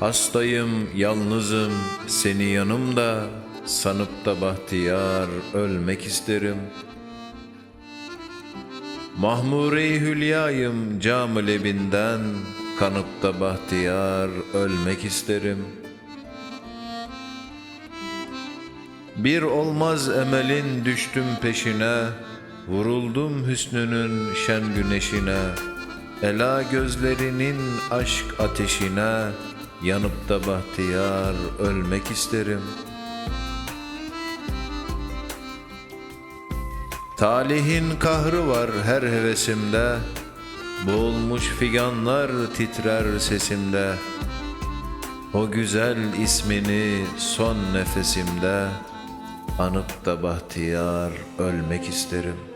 Hastayım, yalnızım, seni yanımda sanıp da bahtiyar ölmek isterim. Mahmure-i hülyayım cam-ı lebinden kanıp da bahtiyar ölmek isterim. Bir olmaz emelin düştüm peşine, vuruldum hüsnünün şen güneşine. Ela gözlerinin aşk ateşine, yanıp da bahtiyar ölmek isterim. Talihin kahrı var her hevesimde, boğulmuş figanlar titrer sesimde. O güzel ismini son nefesimde anıp da bahtiyar ölmek isterim.''